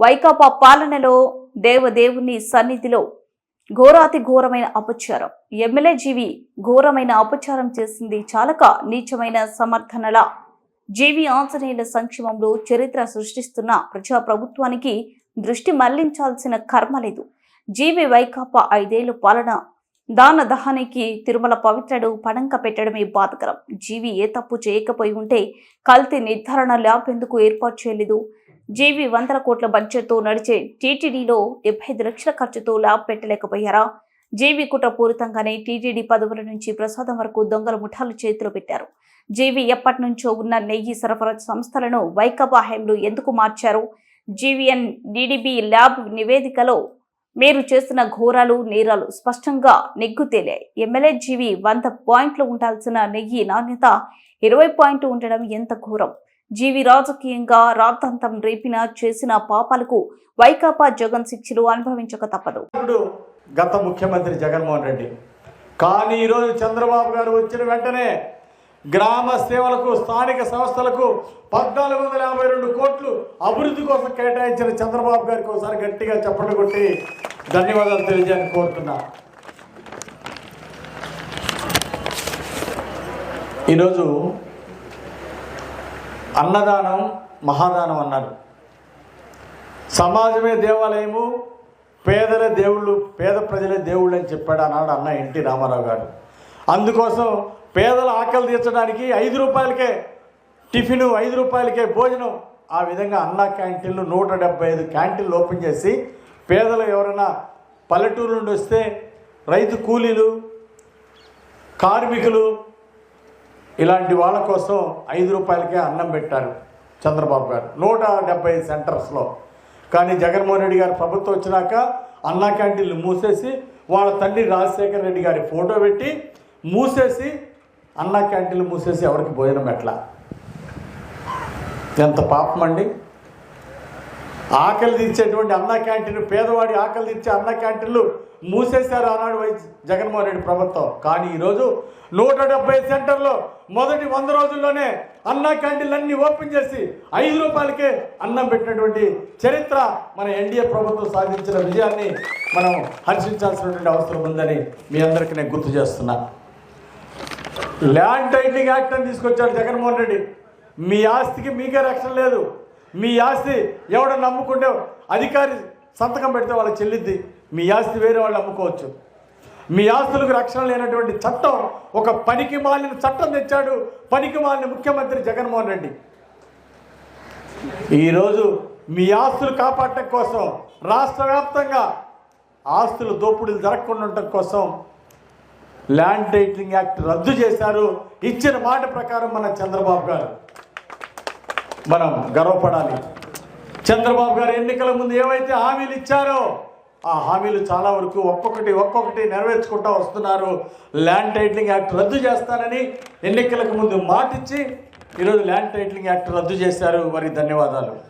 వైకాపా పాలనలో దేవదేవుని సన్నిధిలో ఘోరాతి ఘోరమైన అపచారం. ఎమ్మెల్యే జీవి ఘోరమైన అపచారం చేసింది చాలక నీచమైన సమర్థనల. జీవి ఆంజనేయుల సంక్షేమంలో చరిత్ర సృష్టిస్తున్న ప్రజా ప్రభుత్వానికి దృష్టి మళ్ళించాల్సిన కర్మ లేదు. జీవి వైకాపా ఐదేళ్ళు పాలన దాన దహానికి తిరుమల పవిత్రడు పడంక పెట్టడమే బాధకరం. జీవి ఏ తప్పు చేయకపోయి ఉంటే కల్తీ నిర్ధారణ ల్యాబ్ ఎందుకు ఏర్పాటు చేయలేదు. జీవి వందల కోట్ల బడ్జెట్తో నడిచే టీటీడీలో డెబ్బై ఐదు లక్షల ఖర్చుతో ల్యాబ్ పెట్టలేకపోయారా? జేవీ కుట్ర పూరితంగానే టీటీడీ పదవుల నుంచి ప్రసాదం వరకు దొంగల ముఠాలు చేతిలో పెట్టారు. జేవీ ఎప్పటి నుంచో ఉన్న నెయ్యి సరఫరా సంస్థలను వైకాపా హయాంలో ఎందుకు మార్చారు? జీవీఎన్ డీడీబీ ల్యాబ్ నివేదికలో మీరు చేస్తున్న ఘోరాలు నేరాలు స్పష్టంగా నెగ్గు తేలాయి ఎమ్మెల్యే జీవి వంద పాయింట్లు ఉండాల్సిన నెయ్యి నాణ్యత ఇరవై పాయింట్లు ఉండడం ఎంత ఘోరం? జీవి రాజకీయంగా రాద్ధాంతం రేపిన చేసిన పాపాలకు వైకాపా జగన్ శిక్షలు అనుభవించక తప్పదు. గత ముఖ్యమంత్రి జగన్మోహన్ రెడ్డి కానీ ఈరోజు చంద్రబాబు గారు వచ్చిన వెంటనే గ్రామ సేవలకు స్థానిక సంస్థలకు పద్నాలుగు వందల యాభై రెండు కోట్లు అభివృద్ధి కోసం కేటాయించిన చంద్రబాబు గారికి ఒకసారి గట్టిగా చప్పట్లు కొట్టి ధన్యవాదాలు తెలియజేయాలని కోరుతున్నా. ఈరోజు అన్నదానం మహాదానం అన్నారు. సమాజమే దేవాలయము పేదల దేవుళ్ళు పేద ప్రజలే దేవుళ్ళు అని చెప్పాడు అన్నాడు అన్న ఎన్టీ రామారావు గారు. అందుకోసం పేదల ఆకలి తీర్చడానికి ఐదు రూపాయలకే టిఫిన్ ఐదు రూపాయలకే భోజనం. ఆ విధంగా అన్న క్యాంటీన్లు నూట డెబ్బై ఐదు క్యాంటీన్లు ఓపెన్ చేసి పేదలు ఎవరైనా పల్లెటూరు నుండి వస్తే రైతు కూలీలు కార్మికులు ఇలాంటి వాళ్ళ కోసం ఐదు రూపాయలకే అన్నం పెట్టారు చంద్రబాబు గారు. నూట డెబ్బై సెంటర్స్లో. కానీ జగన్మోహన్ రెడ్డి గారు ప్రభుత్వం వచ్చినాక అన్నా క్యాంటీన్లు మూసేసి వాళ్ళ తండ్రి రాజశేఖర రెడ్డి గారి ఫోటో పెట్టి మూసేసి అన్నా క్యాంటీన్లు మూసేసి ఎవరికి భోజనం ఎట్లా ఎంత పాపం అండి ఆకలి తీర్చేటువంటి అన్న క్యాంటీన్ పేదవాడి ఆకలి తీర్చే అన్న క్యాంటీన్లు మూసేశారు ఆనాడు వైద్య జగన్మోహన్ రెడ్డి ప్రభుత్వం. కానీ ఈరోజు నూట డెబ్బై సెంటర్లో మొదటి వంద రోజుల్లోనే అన్న క్యాంటీన్లన్నీ ఓపెన్ చేసి ఐదు రూపాయలకే అన్నం పెట్టినటువంటి చరిత్ర మన ఎన్డీఏ ప్రభుత్వం సాధించిన విజయాన్ని మనం హర్షించాల్సినటువంటి అవసరం ఉందని మీ అందరికీ నేను గుర్తు చేస్తున్నాను ల్యాండ్ టైటిలింగ్ యాక్ట్ అని తీసుకొచ్చాడు జగన్మోహన్ రెడ్డి. మీ ఆస్తికి మీకే రక్షణ లేదు. మీ ఆస్తి ఎవడ నమ్ముకుంటే అధికారి సంతకం పెడితే వాళ్ళకి చెల్లిద్ది. మీ ఆస్తి వేరే వాళ్ళు అమ్ముకోవచ్చు మీ ఆస్తులకు రక్షణ లేనటువంటి చట్టం ఒక పనికి మాలిన చట్టం తెచ్చాడు. పనికి మాలిన ముఖ్యమంత్రి జగన్మోహన్ రెడ్డి. ఈరోజు మీ ఆస్తులు కాపాడటం కోసం రాష్ట్ర వ్యాప్తంగా ఆస్తులు దోపిడీలు జరగకుండా ఉండటం కోసం ల్యాండ్ టైటిలింగ్ యాక్ట్ రద్దు చేశారు. ఇచ్చిన మాట ప్రకారం మన చంద్రబాబు గారు. మనం గర్వపడాలి. చంద్రబాబు గారు ఎన్నికల ముందు ఏవైతే హామీలు ఇచ్చారో ఆ హామీలు చాలా వరకు ఒక్కొక్కటి ఒక్కొక్కటి నెరవేర్చుకుంటూ వస్తున్నారు. ల్యాండ్ టైటిలింగ్ యాక్ట్ రద్దు చేస్తానని ఎన్నికలకు ముందు మాటిచ్చి ఈరోజు ల్యాండ్ టైటిలింగ్ యాక్ట్ రద్దు చేశారు. వారికి ధన్యవాదాలు.